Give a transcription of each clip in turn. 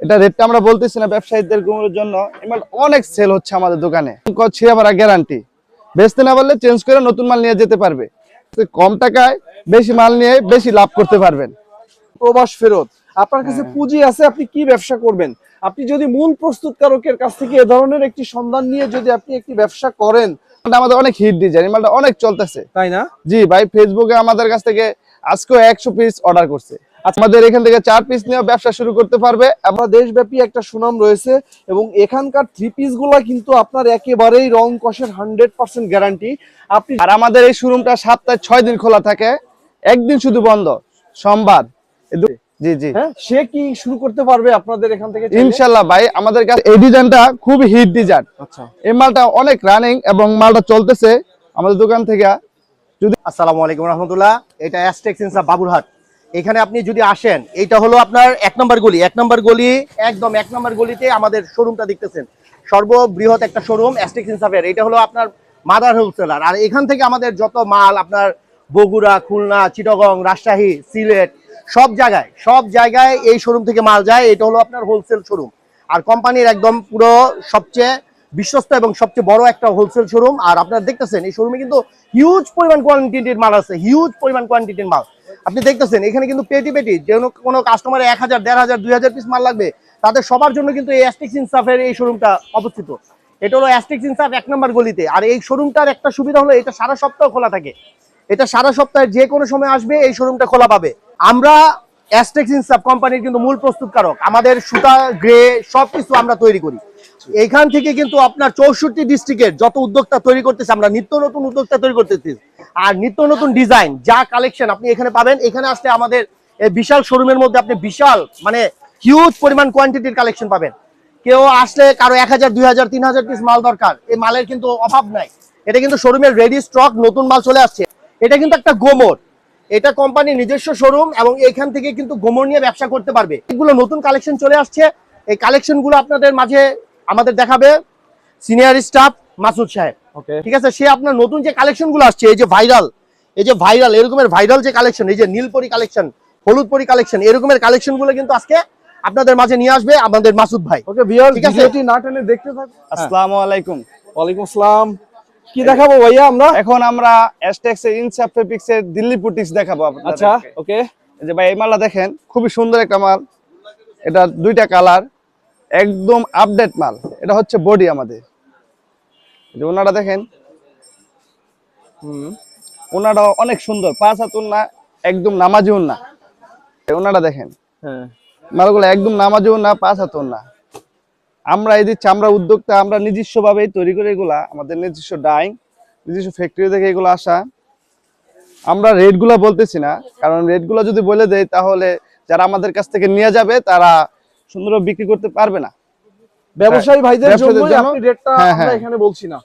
এটা রেটটা আমরা বলতেছি না ব্যবসায়ীদের জন্য। অনেক সেল হচ্ছে আমাদের দোকানে। ছিঁড়ে মারা গ্যারান্টি বেচতে না পারলে চেঞ্জ করে নতুন মাল নিয়ে যেতে পারবে। কম টাকায় বেশি মাল নিয়ে বেশি লাভ করতে পারবেন। প্রবাস ফেরত। আপনার কাছে হ্যাঁ। পুঁজি আছে আপনি কি ব্যবসা করবেন? আপনি যদি মূল প্রস্তুতকারকের কাছ থেকে এ ধরনের একটি সন্ধান নিয়ে যদি আপনি একটি ব্যবসা করেন আমাদের অনেক হিট ডিজাইন মালটা অনেক চলতেছে। তাই না? জি ভাই ফেসবুকে আমাদের কাছ থেকে আজকেও একশো পিস অর্ডার করছে। আমাদের এখান থেকে চার পিস নিয়ে ব্যবসা শুরু করতে পারবে। আমরা দেশব্যাপী একটা সুনাম রয়েছে এবং এখানকার থ্রি পিসগুলা কিন্তু আপনার একেবারেই রং কষের হান্ড্রেড পার্সেন্ট গ্যারান্টি আপনি আর আমাদের এই শোরুমটা সপ্তাহে ছয় দিন খোলা থাকে। একদিন শুধু বন্ধ। সোমবার। জি জি। হ্যাঁ সে কি শুরু করতে পারবে আপনাদের এখান থেকে ইনশাল্লাহ ভাই আমাদের কাছে এই ডিজাইনটা খুব হিট ডিজাইন আচ্ছা। এই মালটা অনেক রানিং এবং মালটা চলতেছে। আমাদের দোকান থেকে আসসালামু আলাইকুম রহমতুল্লাহ। এটা অ্যাস্টেক্স বাবুরহাট। এখানে আপনি যদি আসেন, এইটা হলো আপনার এক নম্বর গলি। এক নম্বর গলি, একদম এক নম্বর গলিতে আমাদের শোরুমটা দেখতেছেন। সর্ববৃহৎ একটা শোরুম এটা হলো আপনার মাদার হোলসেলার আর এখান থেকে আমাদের যত মাল, আপনার বগুড়া, খুলনা, চিটগং, রাজশাহী, সিলেট, সব জায়গায় সব জায়গায় এই শোরুম থেকে মাল যায়। এটা হলো আপনার হোলসেল শোরুম আর কোম্পানির একদম পুরো সবচেয়ে বিশ্বস্ত এবং সবচেয়ে বড় একটা হোলসেল শোরুম আর আপনারা দেখতেছেন, এই শোরুমে কিন্তু হিউজ পরিমাণ কোয়ান্টিটির মাল আছে। হিউজ পরিমাণ কোয়ান্টিটির মাল। আপনি দেখতেছেন, এখানে কিন্তু পেটি পেটি, যে কোনো কাস্টমারের এক হাজার, দেড় হাজার, দুই হাজার পিস মাল লাগবে। তাদের সবার জন্য কিন্তু এই অ্যাস্টিক্স ইনসাফের এই শোরুমটা অবস্থিত। এটা হলো অ্যাস্টিক্স ইনসাফ এক নম্বর গলিতে। আর এই শোরুমটার একটা সুবিধা হলো, এটা সারা সপ্তাহ খোলা থাকে। এটা সারা সপ্তাহে যে কোনো সময় আসবে, এই শোরুমটা খোলা পাবে। আমরা অ্যাস্টেক্স ইনসাফ কোম্পানির কিন্তু মূল প্রস্তুতকারক। আমাদের সুতা, গ্রে, সবকিছু আমরা তৈরি করি। এখান থেকে কিন্তু আপনার চৌষট্টি ডিস্ট্রিক্টের যত উদ্যোক্তা তৈরি করতেছে, আমরা নিত্য নতুন উদ্যোক্তা তৈরি করতেছি। আর নিত্য নতুন ডিজাইন, যা কালেকশন আপনি এখানে পাবেন। এখানে আসলে আমাদের বিশাল শোরুমের মধ্যে আপনি বিশাল মানে হিউজ পরিমাণ কোয়ান্টিটির কালেকশন পাবেন। কেউ আসলে কারও এক হাজার, দুই হাজার, তিন হাজার পিস মাল দরকার, এই মালের কিন্তু অভাব নাই। এটা কিন্তু শোরুমের রেডি স্টক নতুন মাল চলে আসছে। এটা কিন্তু একটা গোমর। এটা কোম্পানির নিজস্ব শোরুম এবং এখান থেকে কিন্তু গোমর নিয়ে ব্যবসা করতে পারবে। এগুলো নতুন কালেকশন চলে আসছে। এই কালেকশনগুলো আপনাদের মাঝে আমাদের দেখাবে। সিনিয়র স্টাফ মাসুদ সাহেব। ঠিক আছে সে আপনার নতুন যে কালেকশনগুলো আসছে এই যে ভাইরাল এই যে ভাইরাল এরকমের ভাইরাল যে কালেকশন এই যে নীলপরি কালেকশন হলুদ পরি কালেকশন এরকমের কালেকশনগুলো কিন্তু আজকে আপনাদের মাঝে নিয়ে আসবে আমাদের মাসুদ ভাই। ওকে ভিউয়ার ঠিক আছে। ভিডিওটি না টেনে দেখতে থাকুন। আসসালামু আলাইকুম। ওয়ালাইকুম আসসালাম। কি দেখাবো ভাইয়া আমরা? এখন আমরা অ্যাস্টেক্স এর ইনসাফ ফেব্রিক্স এর দিল্লি পুটিক্স দেখাবো আপনাদেরকে। আচ্ছা ওকে এই যে ভাই এই মালটা দেখেন খুবই সুন্দর একটা মাল। এটা দুইটা কালার একদম আপডেট মাল। এটা হচ্ছে বডি আমাদের। যে ওনাটা দেখেন হুম ওনাটা অনেক সুন্দর পাঁচ হাত ওনা একদম নামাজি ওনা ওনাটা দেখেন হ্যাঁ। মালগুলো একদম নামাজি ওনা পাঁচ হাত ওনা আমরা এই দিচ্ছি আমরা উদ্যোক্তা আমরা নিজস্ব ভাবে তৈরি করে এগুলা আমাদের নিজস্ব ডাইং নিজস্ব ফ্যাক্টরি থেকে এগুলো আসা। আমরা রেটগুলা বলতেছি না কারণ রেটগুলা যদি বলে দেয় তাহলে যারা আমাদের কাছ থেকে নিয়ে যাবে তারা সুন্দর বিক্রি করতে পারবে না। ব্যবসায়ী ভাইদের ব্যবসায়ীদের জন্য? আপনি রেটটা হ্যাঁ, আমরা হ্যাঁ। এখানে বলছি না।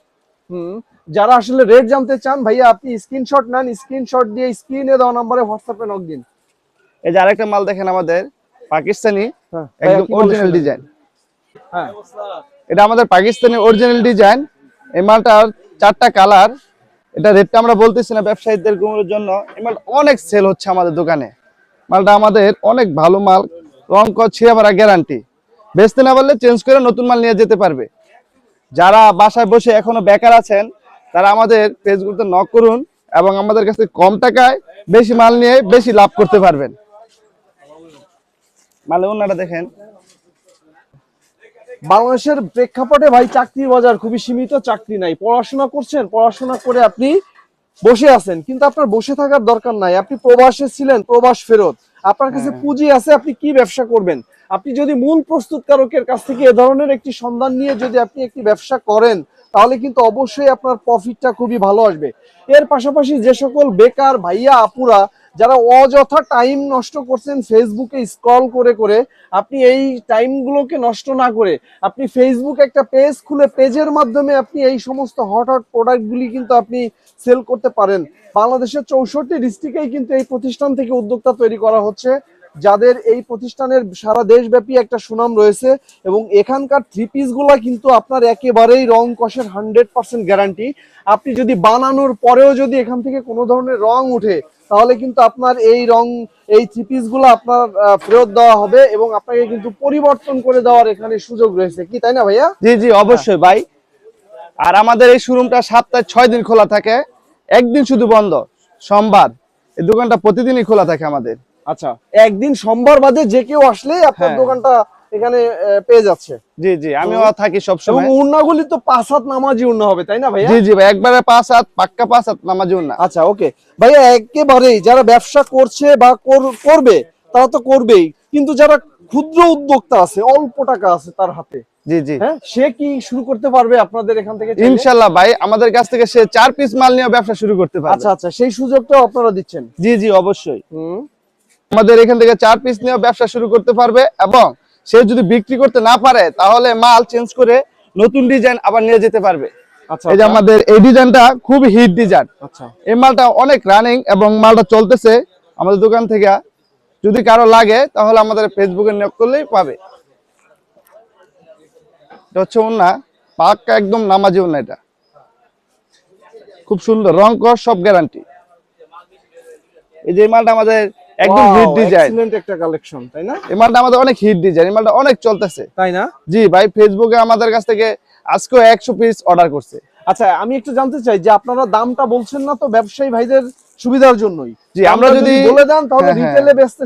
হুম যারা আসলে রেট জানতে চান ভাইয়া আপনি স্ক্রিনশট নেন স্ক্রিনশট দিয়ে স্ক্রিনে দেওয়া নম্বরে হোয়াটসঅ্যাপে নক দিন। এই যে আরেকটা মাল দেখেন আমাদের পাকিস্তানি হ্যাঁ একদম অরিজিনাল ডিজাইন হ্যাঁ। এটা আমাদের পাকিস্তানি অরিজিনাল ডিজাইন এই মালটার চারটা কালার এটা রেটটা আমরা বলতেছি না ব্যবসায়ীদের জন্য। এই মালটা অনেক সেল হচ্ছে আমাদের দোকানে। মালটা আমাদের অনেক ভালো মাল রং কর ছিঁড়ে গ্যারান্টি বেচতে না পারলে চেঞ্জ করে নতুন মাল নিয়ে যেতে পারবে। যারা বাসায় বসে এখনও বেকার আছেন, তারা আমাদের পেজগুলোতে নক করুন এবং আমাদের কাছে কম টাকায় বেশি মাল নিয়ে বেশি লাভ করতে পারবেন। দেখেন। বাংলাদেশের প্রেক্ষাপটে ভাই চাকরির বাজার খুবই সীমিত, চাকরি নাই। পড়াশোনা করছেন, পড়াশোনা করে আপনি বসে আছেন, কিন্তু আপনার বসে থাকার দরকার নাই। আপনি প্রবাসে ছিলেন, প্রবাস ফেরত। আপনার কাছে পুঁজি আছে আপনি কি ব্যবসা করবেন? আপনি যদি মূল প্রস্তুতকারকের কাছ থেকে এ ধরনের একটি সন্ধান নিয়ে যদি আপনি একটি ব্যবসা করেন তাহলে কিন্তু অবশ্যই আপনার প্রফিটটা খুবই ভালো আসবে। এর পাশাপাশি যে সকল বেকার ভাইয়া আপুরা যারা অযথা টাইম নষ্ট করছেন ফেসবুকে স্ক্রল করে করে, আপনি এই টাইমগুলোকে নষ্ট না করে, আপনি ফেসবুক একটা পেজ খুলে পেজের মাধ্যমে আপনি এই সমস্ত হট হট প্রোডাক্টগুলি কিন্তু আপনি সেল করতে পারেন। বাংলাদেশের চৌষট্টি ডিস্ট্রিক্টেই কিন্তু এই প্রতিষ্ঠান থেকে উদ্যোক্তা তৈরি করা হচ্ছে। যাদের এই প্রতিষ্ঠানের সারা দেশব্যাপী একটা সুনাম রয়েছে এবং এখানকার থ্রি পিসগুলা কিন্তু আপনার একেবারেই রং কষের হান্ড্রেড পার্সেন্ট গ্যারান্টি আপনি যদি বানানোর পরেও যদি এখান থেকে কোনো ধরনের রং উঠে তাহলে কিন্তু আপনার এই রং, এই থ্রি পিসগুলো আপনার ফেরত দেওয়া হবে এবং আপনাকে কিন্তু পরিবর্তন করে দেওয়ার এখানে সুযোগ রয়েছে। কি তাই না ভাইয়া? জি জি, অবশ্যই ভাই। আর আমাদের এই শোরুমটা সপ্তাহে ছয় দিন খোলা থাকে। একদিন শুধু বন্ধ। সোমবার। এই দোকানটা প্রতিদিনই খোলা থাকে আমাদের। আচ্ছা। একদিন সোমবার বাদে যে কেউ আসলে আপনার হ্যাঁ। দোকানটা এখানে পেয়ে যাচ্ছে। জি জি আমিও থাকি এবং সবসময় উন্নাগুলি তো পাঁচ হাত নামাজি উন্না হবে তাই না ভাইয়া? জি জি ভাই একবারে পাঁচ হাত পাক্কা পাঁচ হাত নামাজি না আচ্ছা ওকে। ভাইয়া একেবারেই যারা ব্যবসা করছে বা করবে তারা তো করবেই। কিন্তু যারা ক্ষুদ্র উদ্যোক্তা আছে অল্প টাকা আছে তার হাতে। জি জি। হ্যাঁ সে কি শুরু করতে পারবে আপনাদের এখান থেকে চাইলে? ইনশাল্লাহ ভাই আমাদের কাছ থেকে সে চার পিস মাল নিয়ে ব্যবসা শুরু করতে পারবে। আচ্ছা আচ্ছা সেই সুযোগটাও আপনারা দিচ্ছেন। জি জি অবশ্যই। হুম। আমাদের এখান থেকে চার পিস নিয়ে ব্যবসা শুরু করতে পারবে এবং সে যদি বিক্রি করতে না পারে তাহলে মাল চেঞ্জ করে নতুন ডিজাইন আবার নিয়ে যেতে পারবে। আচ্ছা এই যে আমাদের এই ডিজাইনটা খুব হিট ডিজাইন আচ্ছা। এই মালটা অনেক রানিং এবং মালটা চলতেছে আমাদের দোকান থেকে। যদি কারও লাগে তাহলে আমাদের ফেসবুকে নিয়োগ করলেই পাবে। হচ্ছে উন্না পাক্কা একদম নামাজি উন্না এটা। খুব সুন্দর। রং কর সব গ্যারান্টি এই যে মালটা আমাদের একদম হিট ডিজাইন এক্সিলেন্ট একটা কালেকশন তাই না? এই মালটা আমাদের অনেক হিট ডিজাইন এই মালটা অনেক চলতেছে। তাই না? জি ভাই ফেসবুকে আমাদের কাছ থেকে আজকেও একশো পিস অর্ডার করছে। আচ্ছা আমি একটু জানতে চাই যে আপনারা দামটা বলছেন না তো ব্যবসায়ী ভাইদের সুবিধার জন্যই? জি, আমরা যদি- বলে দেন তাহলে হ্যাঁ, হ্যাঁ। রিটেলে বেচতে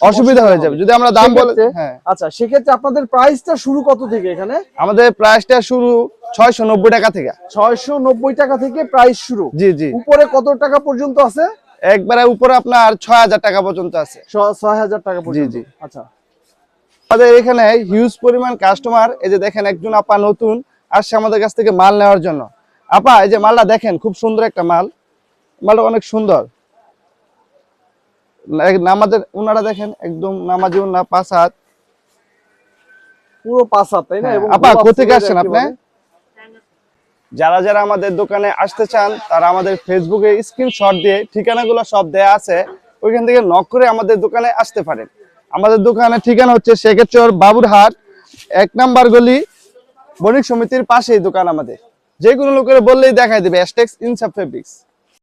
অসুবিধা হয়ে যাবে। যদি আমরা দাম বলে হ্যাঁ। আচ্ছা সেক্ষেত্রে আপনাদের প্রাইসটা শুরু কত থেকে এখানে? আমাদের প্রাইসটা শুরু ছয়শো নব্বই টাকা থেকে। ছয়শো নব্বই টাকা থেকে প্রাইস শুরু। জি জি। উপরে কত টাকা পর্যন্ত আছে? একবারে উপরে আপনার ছয় হাজার টাকা পর্যন্ত আছে। ছয় হাজার টাকা পর্যন্ত। জি। আচ্ছা। আমাদের এখানে হিউজ পরিমাণ কাস্টমার এই যে দেখেন একজন আপা নতুন আসছে আমাদের কাছ থেকে মাল নেওয়ার জন্য। আপা এই যে মালটা দেখেন খুব সুন্দর একটা মাল। মালটা অনেক সুন্দর। নামাজের উনারা দেখেন একদম নামাজি পাঁচ হাত। পুরো পাঁচ হাত তাই না? হ্যাঁ। আপা, কোথেকে আসছেন আপনি? যারা যারা আমাদের দোকানে আসতে চান, তারা আমাদের ফেসবুকে স্ক্রিনশট দিয়ে ঠিকানাগুলো সব দেয়া আছে। ওইখান থেকে নক করে আমাদের দোকানে আসতে পারেন। আমাদের দোকানের ঠিকানা হচ্ছে শেখেচর বাবুরহাট, এক নাম্বার গলি, বণিক সমিতির পাশেই দোকান আমাদের। যে কোনো লোকের বললেই দেখাই দেবে অ্যাস্টেক্স ইনসাফেবিক্স